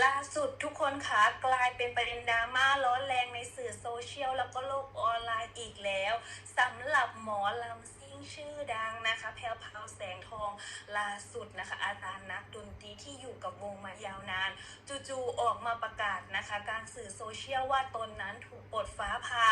ล่าสุดทุกคนคะกลายเป็นประเด็นดราม่าร้อนแรงในสื่อโซเชียลแล้วก็โลกออนไลน์อีกแล้วสำหรับหมอลำ ชื่อดังนะคะ แพรวพาวแสงทองล่าสุดนะคะ อาจารย์นักดนตรีที่อยู่กับวงมายาวนาน จู่ๆออกมาประกาศนะคะ การสื่อโซเชียลว่าตนนั้นถูกปลดฟ้าผ่า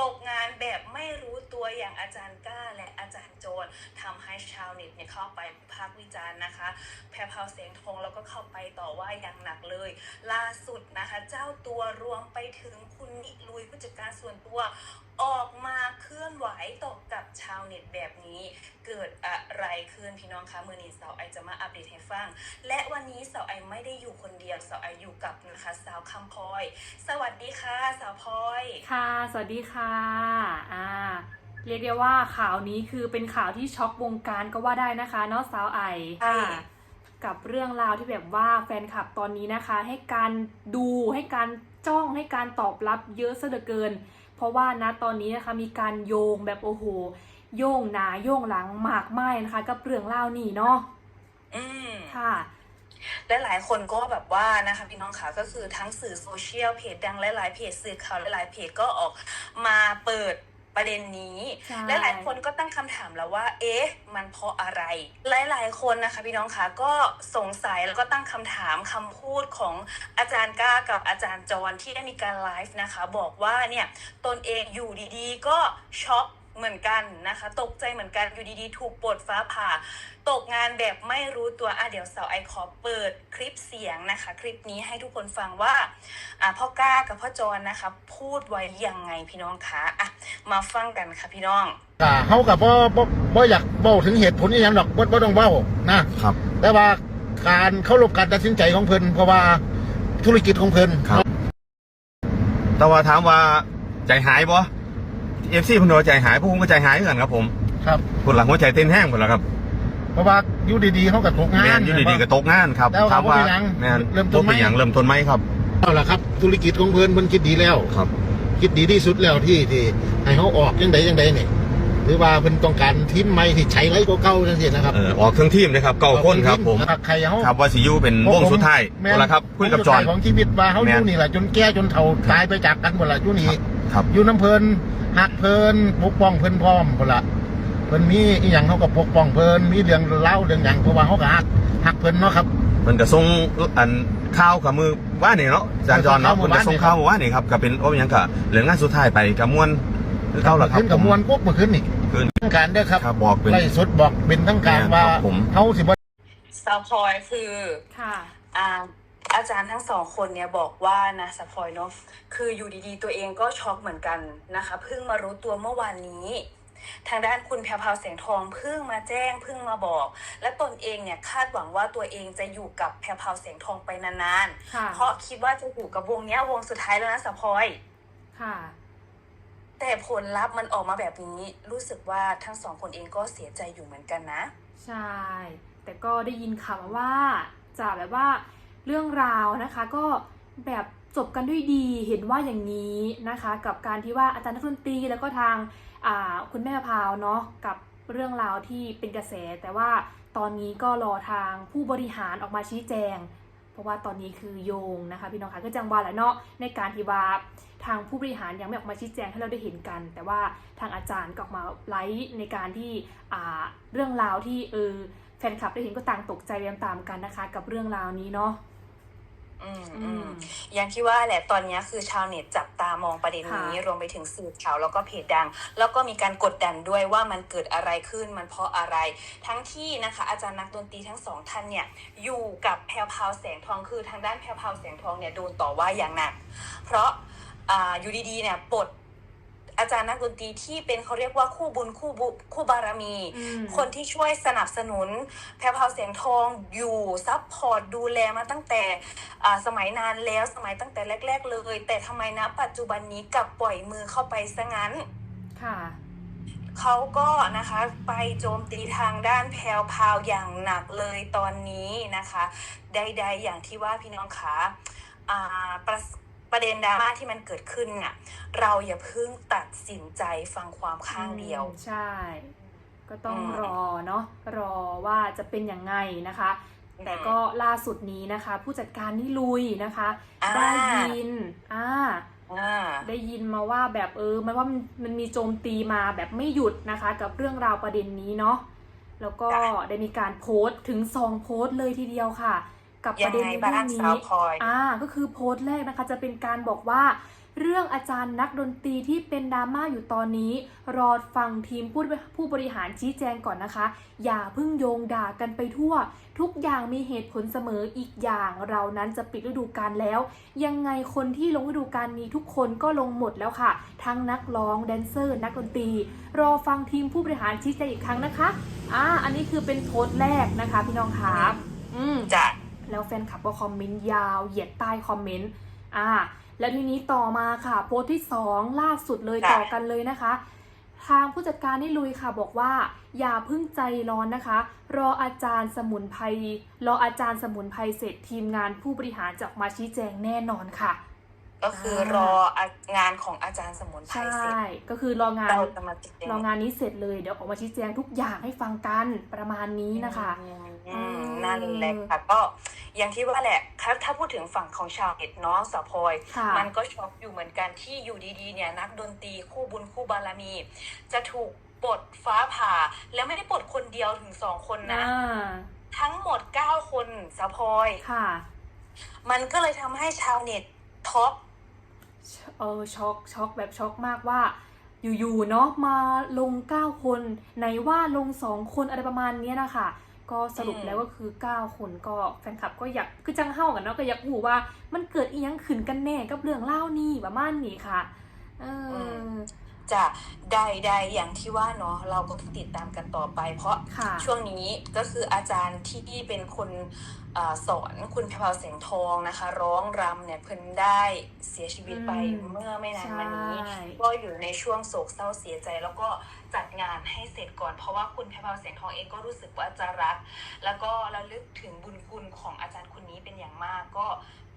ตกงานแบบไม่รู้ตัวอย่างอาจารย์ก้าและอาจารย์โจนทำให้ชาวเน็ตเนี่ยเข้าไปพากวิจารณ์นะคะ แพรพาวแสงทองแล้วก็เข้าไปต่อว่าอย่างหนักเลย ล่าสุดนะคะ เจ้าตัวรวมไปถึงคุณนิลุยผู้จัดการส่วนตัวออกมา ชาวเน็ตแบบนี้ เกิดอะไรขึ้นพี่น้องคะมือนี้สาวไอจะมาอัปเดตให้ฟัง และวันนี้สาวไอไม่ได้อยู่คนเดียวสาวไออยู่กับนะคะสาวคำพลอย สวัสดีค่ะสาวพลอย ค่ะ สวัสดีค่ะอ่าเรียกได้ว่าข่าวนี้คือเป็นข่าวที่ช็อกวงการก็ว่าได้นะคะเนาะสาวไอใช่กับเรื่องราวที่แบบว่าแฟนคลับตอนนี้นะคะ ให้การดูให้การจ้องให้การตอบรับเยอะซะเหลือเกิน เพราะว่านะตอนนี้นะคะมีการโยงแบบโอ้โห โยงหนาโยงหลังมากมายนะคะ กับเรื่องราวนี้เนาะอืมค่ะและหลายคนก็แบบว่านะคะพี่น้องคะก็คือทั้งสื่อโซเชียลเพจดังหลายๆเพจสื่อข่าวหลายๆเพจก็ออกมาเปิดประเด็นนี้ใช่และหลายคนก็ตั้งคำถามแล้วว่า เอ๊ะ มันเพราะอะไร หลายๆคนนะคะพี่น้องคะก็สงสัยแล้วก็ตั้งคำถามคำพูดของอาจารย์ก้ากับอาจารย์จรที่ได้มีการไลฟ์นะคะ บอกว่าเนี่ยตนเองอยู่ดีๆ ก็ช็อก เหมือนกันนะคะ ตกใจเหมือนกันอยู่ดีๆ ถูกปลดฟ้าผ่า ตกงานแบบไม่รู้ตัวอะเดี๋ยวสาวไอขอเปิดคลิปเสียงนะคะ คลิปนี้ให้ทุกคนฟังว่าอะพ่อก้ากับพ่อจรนะคะ พูดไว้ยังไงพี่น้องคะอะมาฟังกันค่ะพี่น้องอ่าเฮากับบ่บ่บ่อยากเว้าถึงเหตุผลอีหยังดอกบ่บ่ต้องเว้านะครับ แต่ว่าการเข้ารบการตัดสินใจของเพิ่นเพราะว่าธุรกิจของเพิ่นครับ แต่ว่าถามว่าใจหายบ่ เอฟซีพุ่นว่าใจหายพวกผมก็ใจหายเหมือนกันครับผมครับคนหลังหัวใจเต้นแห้งหมดแล้วครับเพราะว่าอยู่ดีๆเขาก็ตกงาแมนนอยู่ดีๆก็ตกงานครับแล้วถามว่าบ่เป็นหยังแมนเริ่มต้นบ่เป็นหยังใหม่เริ่มต้นไหมครับ เอาล่ะครับ ธุรกิจของเพิ่นเพิ่นคิดดีแล้ว ครับ คิดดีที่สุดแล้วที่ที่ให้เขาออกจังใดจังใดนี่หรือว่าเพิ่นต้องการทีมใหม่ที่ใช้ไรก็เก่าจังซี่นะครับเออออกทั้งทีมเลยครับเก้าคนครับผมถ้าใครเขาครับว่าสิอยูเป็นวงสุดท้ายแม่คนละครับคุยกับจอห์นวงสุดท้ายของชีวิตว่าเขาอแม่ยู่นนี่แหละจนแก่จนเฒ่าตายไปจากกันหมดละอยู่นี่ครับ อยู่น้ำเพลินหักเพลินปกป้องเพลินพร้อมหมดละเพิ่นมีอีหยังเขาก็ปกป้องเพลินมีเรื่องเล่าเรื่องหยังเพราะว่าเขาก็หักหักเพลินเนาะครับมันก็ส่งอันข้าวกับมือว่านี่เนาะอาจารย์จอห์นเนาะส่มันงข้าวก็ส่งข้าวมาว่านี่ครับก็เป็นโอ้ยยังกะเหลืองานสุดท้ายไปกับมวนคือเก่าละครับขึ้นกับมวลปุ๊บมาขึ้นนี่ขึ้นทั้งการเด้อครับครับบอกเป็นไล่สดบอกเป็นทั้งการแม่นว่าครับผมเขาสิบ่สาวพลอยคือค่ะอ่า อาจารย์ทั้งสองคนเนี่ยบอกว่านะสาวพลอยเนาะคืออยู่ดีๆ ตัวเองก็ช็อกเหมือนกันนะคะเพิ่งมารู้ตัวเมื่อวานนี้ทางด้านคุณแพรวพราวแสงทองเพิ่งมาแจ้งเพิ่งมาบอก และตนเองเนี่ยคาดหวังว่าตัวเองจะอยู่กับแพรวพราวแสงทองไปนานค่ะๆเพราะคิดว่าจะอยู่กับวงเนี้ยวงสุดท้ายแล้วนะสาวพลอยค่ะ แต่ผลลัพธ์มันออกมาแบบนี้รู้สึกว่าทั้งสองคนเองก็เสียใจอยู่เหมือนกันนะ ใช่ แต่ก็ได้ยินข่าวมาว่าจะแบบว่า เรื่องราวนะคะ ก็แบบจบกันด้วยดีเห็นว่าอย่างนี้นะคะ กับการที่ว่าอาจารย์นักดนตรีแล้วก็ทางาคุณแม่พาวเนาะกับเรื่องราวที่เป็นกระแส แต่ว่าตอนนี้ก็รอทางผู้บริหารออกมาชี้แจง เพราะว่าตอนนี้คือโยงนะคะพี่น้องคะก็จังหวะแหละเนาะในการที่ว่าทางผู้บริหารยังไม่ออกมาชี้แจงให้เราได้เห็นกัน แต่ว่าทางอาจารย์ก็ออกมาไลฟ์ในการที่เรื่องราวที่เออ ฟนคลับได้เห็นก็ต่างตกใจไปตามๆกันนะคะ กับเรื่องราวนี้เนาะอืมอือืมมอย่างที่ว่าแหละตอนนี้คือชาวเน็ตจับตามองประเด็นนี้ค่ะรวมไปถึงสื่อข่าวแล้วก็เพจดัง แล้วก็มีการกดดันด้วยว่ามันเกิดอะไรขึ้นมันเพราะอะไร ทั้งที่นะคะ อาจารย์นักดนตรีทั้งสองท่านเนี่ยอยู่กับแพรวพราวแสงทองคือทางด้านแพรวพราวแสงทองเนี่ยโดนต่อว่าอย่างหนัก เพราะอ่าอยู่ดีๆเนี่ยปลด อาจารย์นักดนตรีที่เป็นเขาเรียกว่าคู่บุญคู่บุคู่บารมีอืมคนที่ช่วยสนับสนุน แพรวพราวเสียงทองอยู่ซัพพอร์ตดูแลมาตั้งแต่อ่าสมัยนานแล้วสมัยตั้งแต่แรก ๆ เลย แต่ทำไมนะปัจจุบันนี้กลับปล่อยมือเข้าไปซะงั้นค่ะเขาก็นะคะไปโจมตีทางด้านแพรวพราวอย่างหนักเลยตอนนี้นะคะ ใดๆอย่างที่ว่าพี่น้องคะอ่าประ ประเด็นดราม่าที่มันเกิดขึ้นน่ะ เราอย่าเพิ่งตัดสินใจฟังความข้างเดียวอืมใช่ ก็ต้องอืมรอเนาะรอว่าจะเป็นยังไงนะคะ แต่ก็ล่าสุดนี้นะคะ ผู้จัดการนี่ลุยนะคะอ่าได้ยินอ่าอ่าได้ยินมาว่าแบบเออมันว่ามันมันมีโจมตีมาแบบไม่หยุดนะคะ กับเรื่องราวประเด็นนี้เนาะแล้วก็ได้มีการโพสต์ถึงสองโพสต์เลยทีเดียวค่ะ กับปยัระงเด็นไงในบ้าเรื่องงนี้สาวพลอยอ่าก็คือโพสต์แรกนะคะ จะเป็นการบอกว่า เรื่องอาจารย์นักดนตรีที่เป็นดราม่าอยู่ตอนนี้ รอฟังทีมผู้ผู้บริหารชี้แจงก่อนนะคะ อย่าเพิ่งโยงด่ากันไปทั่ว ทุกอย่างมีเหตุผลเสมออีกอย่าง เรานั้นจะปิดฤดูกาลแล้ว ยังไงคนที่ลงฤดูกาลนี้ทุกคนก็ลงหมดแล้วค่ะ ทั้งนักร้องแดนเซอร์ นักดนตรี รอฟังทีมผู้บริหารชี้แจงอีกครั้งนะคะอ่าอันนี้คือเป็นโพสต์แรกนะคะ พี่น้องครับอืมจะ แล้วแฟนคลับก็คอมเมนต์ยาว เหยียดใต้คอมเมนต์อ่าแล้วทีนี้ต่อมาค่ะ โพสต์ที่ 2 ล่าสุดเลยค่ะต่อกันเลยนะคะ ทางผู้จัดการนี่ลุยค่ะบอกว่า อย่าเพึ่งใจร้อนนะคะ รออาจารย์สมุนไพรรออาจารย์สมุนไพรเสร็จทีมงานผู้บริหารจะออกมาชี้แจงแน่นอนค่ะ ก็คือรองานของอาจารย์สมุนไพรใช่เสร็จก็คือรองานเราจะมาติดรองานนี้เสร็จเลยเดี๋ยวออกมาชี้แจงทุกอย่างให้ฟังกันประมาณนี้นะคะอืมอืมนั่นแหละค่ะก็อย่างที่ว่าแหละถ้าถ้าพูดถึงฝั่งของชาวเน็ตเนาะสาวพลอยค่ะมันก็ช็อกอยู่เหมือนกันที่อยู่ดีๆเนี่ยนักดนตรีคู่บุญคู่บารมี จะถูกปลดฟ้าผ่า แล้วไม่ได้ปลดคนเดียวถึงสองคนนะอ่าทั้งหมด9คนสาวพลอยค่ะ มันก็เลยทำให้ชาวเน็ตท็อป เออช็อกช็อกแบบช็อกมากว่า อยู่ๆเนาะมาลง 9 คนไหนว่าลง 2 คนอะไรประมาณเนี้ยนะคะก็สรุปอืมแล้วก็คือ 9 คนก็แฟนคลับก็อยากคือจังเฮ้ากันเนาะก็อยากรู้ว่ามันเกิดอีหยังขึ้นกันแน่กับเรื่องเล่านี่ประมาณนี้ค่ะ เอออ จะได้ได้อย่างที่ว่าเนาะเราก็ติดตามกันต่อไป เพราะค่ะช่วงนี้ก็คืออาจารย์ที่เป็นคนอาสอนคุณแพรวแสงทองนะคะ ร้องรำเนี่ยเพิ่นได้เสียชีวิตไปอืมเมื่อไม่นานมานี้ใช่ก็อยู่ในช่วงโศกเศร้าเสียใจ แล้วก็จัดงานให้เสร็จก่อน เพราะว่าคุณแพรวแสงทองเองก็รู้สึกว่าจะรัก แล้วก็ระลึกถึงบุญคุณของอาจารย์คนนี้เป็นอย่างมากก็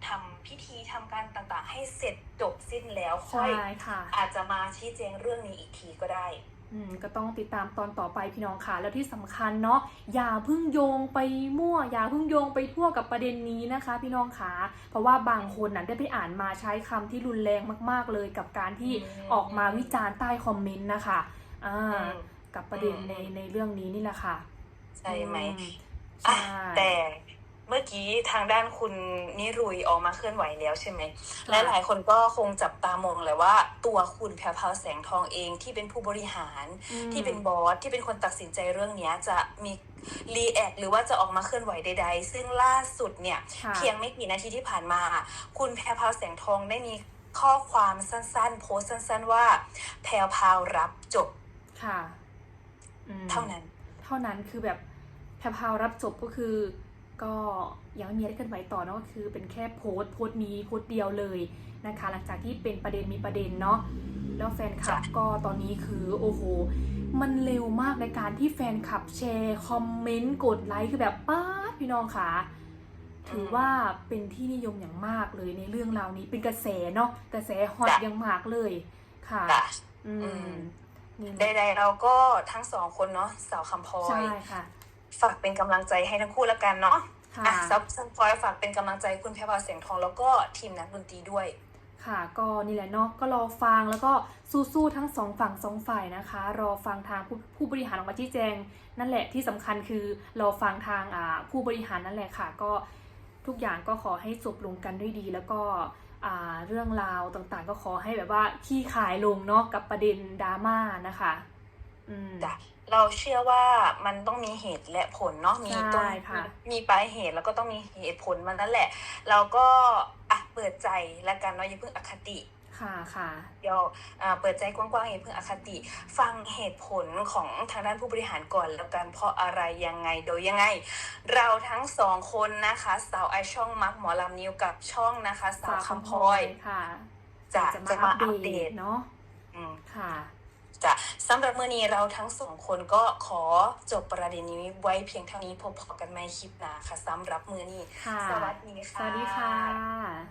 ทำพิธีทำการต่างๆ ให้เสร็จจบสิ้นแล้วค่อยใช่ค่ะ อาจจะมาชี้แจงเรื่องนี้อีกทีก็ได้อืมก็ต้องติดตามตอนต่อไปพี่น้องค่ะ แล้วที่สำคัญเนาะอย่าเพึ่งโยงไปมั่ว อย่าเพึ่งโยงไปทั่วกับประเด็นนี้นะคะ พี่น้องค่ะ เพราะว่าบางคนน่ะได้ไปอ่านมาใช้คำที่รุนแรงมาก ๆ เลยกับการที่อืมออกมาวิจารณ์ใต้คอมเมนต์นะคะอ่าอืมกับประเด็นอืมในในเรื่องนี้นี่แหละค่ะ ใช่ไหมอือะใช่แต่ เมื่อกี้ทางด้านคุณนิรุยออกมาเคลื่อนไหวแล้วใช่ไหมค่ะและหลายคนก็คงจับตามองเลยว่า ตัวคุณแพรพราวแสงทองเองที่เป็นผู้บริหารอืมที่เป็นบอสที่เป็นคนตัดสินใจเรื่องเนี้ยจะมีรีแอคหรือว่าจะออกมาเคลื่อนไหวใด ๆ ซึ่งล่าสุดเนี่ยค่ะเพียงไม่กี่นาทีที่ผ่านมา คุณแพรพราวแสงทองได้มีข้อความสั้นๆ โพสต์สั้น ๆ ว่า แพรพราวรับจบค่ะอืมเท่านั้น เท่านั้นคือแบบแพรพราวรับจบก็คือ ก็ยังไม่มีอะไรเคลื่อนไหวต่อเนาะก็คือเป็นแค่โพสต์โพสต์นี้โพสต์เดียวเลยนะคะ หลังจากที่เป็นประเด็นมีประเด็นเนาะแล้วแฟนคลับจ้ะก็ตอนนี้คือโอ้โหมันเร็วมากในการที่แฟนคลับแชร์คอมเมนต์กดไลค์คือแบบป้าดพี่น้องค่ะถือว่าเป็นที่นิยมอย่างมากเลยในเรื่องราวนี้เป็นกระแสเนาะกระแสฮอตอย่างมากเลยค่ะจ้ะอือืมมนี่ใดๆเราก็ทั้งสองคนเนาะสาวคำพลอใช่ยค่ะ ฝากเป็นกำลังใจให้ทั้งคู่แล้วกันเนาะค่ะอะซับซับพลอยฝากเป็นกำลังใจคุณแพรวาเสียงทองแล้วก็ทีมนักดนตรีด้วย ค่ะก็นี่แหละเนาะก็รอฟังแล้วก็สู้ๆทั้งสองฝั่งสองฝ่ายนะคะ รอฟังทางผู้ผู้บริหารออกมาชี้แจง นั่นแหละที่สำคัญคือรอฟังทางอ่าผู้บริหารนั่นแหละค่ะ ก็ทุกอย่างก็ขอให้จบลงกันด้วยดี แล้วก็อ่าเรื่องราวต่างๆ ก็ขอให้แบบว่าขี้ขายลงเนาะกับประเด็นดราม่านะคะ อืมจ้ะ เราเชื่อว่ามันต้องมีเหตุและผลเนาะมีต้นใช่ค่ะ มีปลายเหตุแล้วก็ต้องมีเหตุผลมันนั่นแหละ เราก็อะเปิดใจแล้วกันเนาะอย่าเพิ่งอคติ ค่ะค่ะ เดี๋ยวอ่าเปิดใจกว้างๆอย่าเพิ่งอคติ ฟังเหตุผลของทางด้านผู้บริหารก่อน แล้วกันเพราะอะไรยังไงโดยยังไง เราทั้งสองคนนะคะ สาวไอช่องมักหมอลำนิวกับช่องนะคะ สาวคำพลอยค่ะจะจะจะมามาอัอัปปเดเดตตเนาะอืมค่ะ จ้ะสำหรับมื้อนี้เราทั้งสองคนก็ขอจบประเด็นนี้ไว้เพียงเท่านี้พบกันใหม่คลิปหน้าค่ะสำหรับมื้อนี้ ค่ะ สวัสดีค่ะ สวัสดีค่ะ